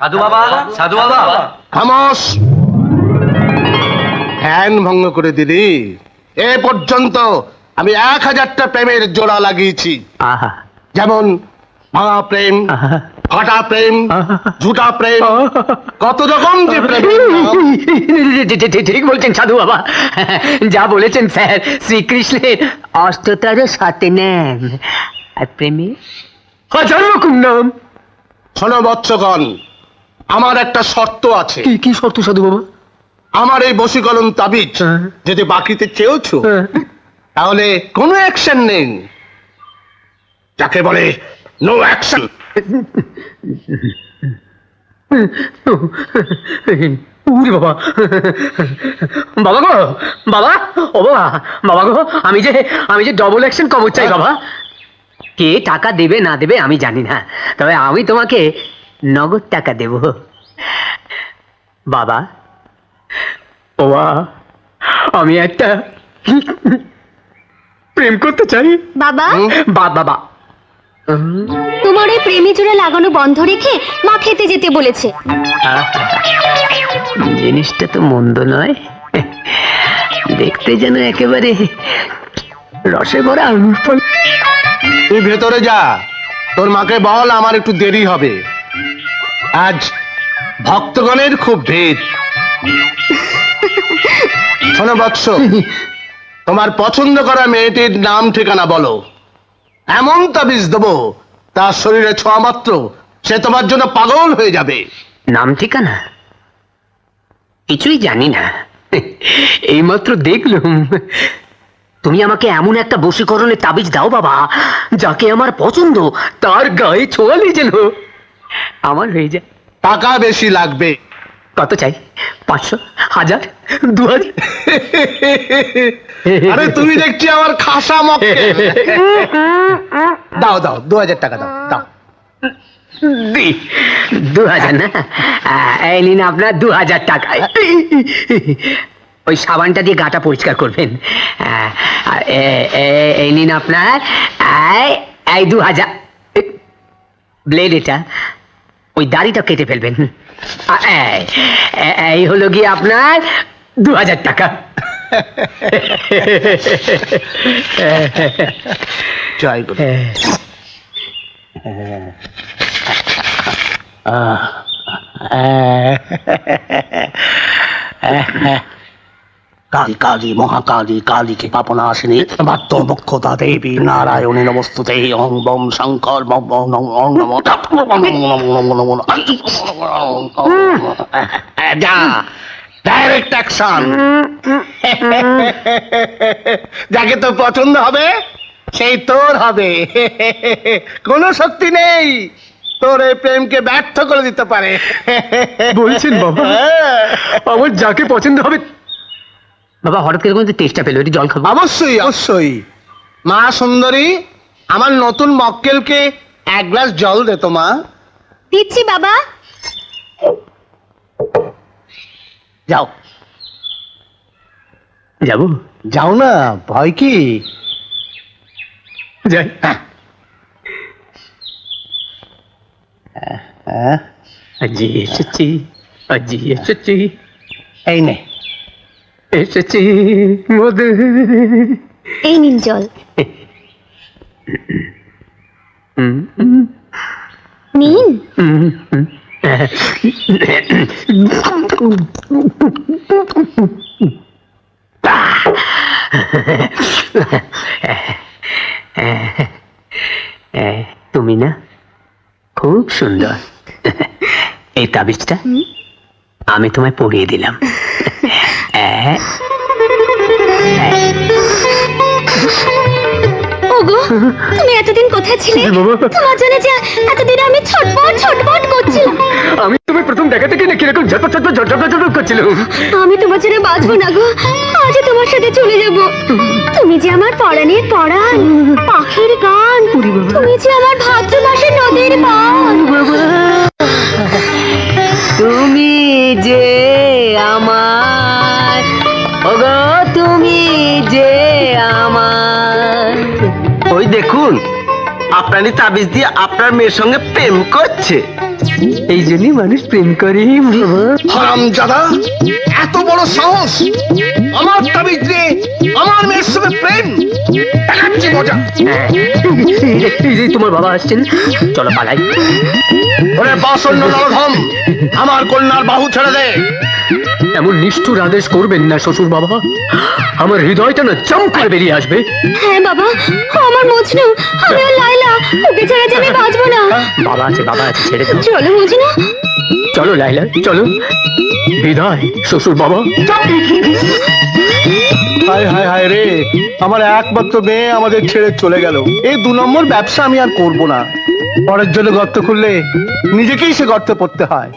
সাধু বাবা সাধু বাবা। খামোশ ধ্যান ভঙ্গ করে দিলি। এ পর্যন্ত আমি এক হাজারটা প্রেমের জোড়া লাগিয়েছি। যেমন ভাঙা প্রেম ফাটা প্রেম ঝুটা প্রেম কত রকম যে প্রেম। ঠিক বলছেন সাধু বাবা। যা বলেছেন স্যার শ্রীকৃষ্ণের অষ্টতার সাথে নেন আর প্রেমে হাজার রকম নাম। শোনো বৎসগণ আমার একটা শর্ত আছে। কি কি শর্ত সাধু বাবা? আমার এই বসীকরণ তাবিজ হ্যাঁ। যদি বাকিতে চেয়েছো তাহলে কোনো অ্যাকশন নেই। যাকে বলে নো অ্যাকশন উরে বাবা। বাবা গো বাবা ও বাবা বাবা গো আমি যে আমি যে ডবল অ্যাকশন কবর চাই বাবা। কে টাকা দেবে না দেবে আমি জানি না। তবে আমি তোমাকে নগদ টাকা দেব। বাবা ও বাবা, আমি একটা প্রেম করতে চাই। বাবা? বা বাবা। উম, তোমার ওই প্রেমী জোড়া লাগানো বন্ধ রেখে মা খেতে যেতে বলেছে। জিনিসটা তো মন্দ নয়। দেখতে যেন একেবারে রসে ভরা। তুই ভেতরে যা। তোর মাকে বল আমার একটু দেরি হবে। আজ ভক্তগণের খুব ভিড়। শোনো বৎস, তোমার পছন্দ করা মেয়েটির নাম ঠিকানা বলো। এমন তাবিজ দেবো, তার শরীরে ছোঁয়া মাত্র, সে তোমার জন্য পাগল হয়ে যাবে। নাম ঠিকানা? কিছুই জানি না। এইমাত্র দেখলুম, তুমি আমাকে এমন একটা বশীকরণের তাবিজ দাও বাবা, যাকে আমার পছন্দ, তার গায়ে ছোঁয়ালে যেন আমার হয়ে যায়। টাকা বেশি লাগবে। কত চাই? পাঁচশো? হাজার? দু হাজার আরে তুমি দেখছি আমার খাসা মক্কে। দাও দাও দু হাজার টাকা দাও দাও। দি দু হাজার না এই নিন আপনার দু হাজার টাকায়। ওই সাবানটা দিয়ে গাটা পরিষ্কার করবেন। এই নিন আপনার এই দু হাজার ব্লেড এটা। ওই দাড়িটা কেটে ফেলবেন। এই- হলো গিয়ে আপনার দু হাজার টাকা। জয় গুরু কালী কালী মহাকালী কালী কে পাপনাশিনী বাত্য মুখ্যতা দেবী নারায়ণী নমস্তুতে ওং বম শঙ্কর যা ডাইরেক্ট অ্যাকশন যাকে তো পছন্দ হবে সেই তোর হবে কোনো শক্তি নেই তোর এই প্রেমকে ব্যর্থ করে দিতে পারে বলছেন বাবা? আমার যাকে পছন্দ হবে বাবা হঠাৎ করে কিন্তু টেস্টটা পেল একটু জল খাব। অবশ্যই অবশ্যই। মা সুন্দরী আমার নতুন মক্কেলকে এক গ্লাস জল দে তো মা। দিচ্ছি বাবা। যাও। যাব? যাও না ভয় কি? যাই। হ্যাঁ, আজি এসেছি আজি এসেছি। এই নে। এসেছি মধু এই নিন জল। নিন। তুমি না খুব সুন্দর। এই তাবিজটা আমি তোমায় পড়িয়ে দিলাম। ওগো তুমি এতদিন কোথায় ছিলে? তোমার জন্য যে এতদিন আমি ছটপট ছটপট করছিলাম। আমি তুমি প্রথম দেখা থেকে না কীরকম ঝটপট ঝটপট ঝটপট ঝটপট করছিলাম। আমি তোমার জন্য বাঁচবো না গো। আজ তোমার সাথে চলে যাব। তুমি যে আমার পরাণের পরাণ পাখির গান তুমি যে আমার ভাদ্র মাসের নদীর পান। দেখুন আপনারই তাবিজ দিয়ে আপনার মেয়ের সঙ্গে প্রেম করছে। এই জন্যই মানুষ প্রেম করে হারাম জাদা এত বড় সাহস। আমার তাবিজ দিয়ে আমার মেয়ের সঙ্গে প্রেম। দেখাচ্ছি মজা। এই যে তোমার বাবা আসছেন চলো পালাই। ওরে বাসন্ন নরধম আমার কন্যার বাহু ছেড়ে দে। এমন নিষ্ঠুর আদেশ করবেন না শ্বশুর বাবা আমার হৃদয়টা না চম করে বেরিয়ে আসবে। হ্যাঁ বাবা আমার মজনু আমি আর লাইলা ওকে ছাড়া যে আমি বাঁচবো না। বাবা আছে বাবা আছে ছেড়ে দাও। চলো মজনু। চলো লাইলা চলো। বিদায় শ্বশুর বাবা হায় হায় হায় রে আমার একমাত্র মেয়ে আমাদের ছেড়ে চলে গেল। এই দু নম্বর ব্যবসা আমি আর করব না। পরের জন্য গর্ত খুললে নিজেকেই সে গর্তে পড়তে হয়।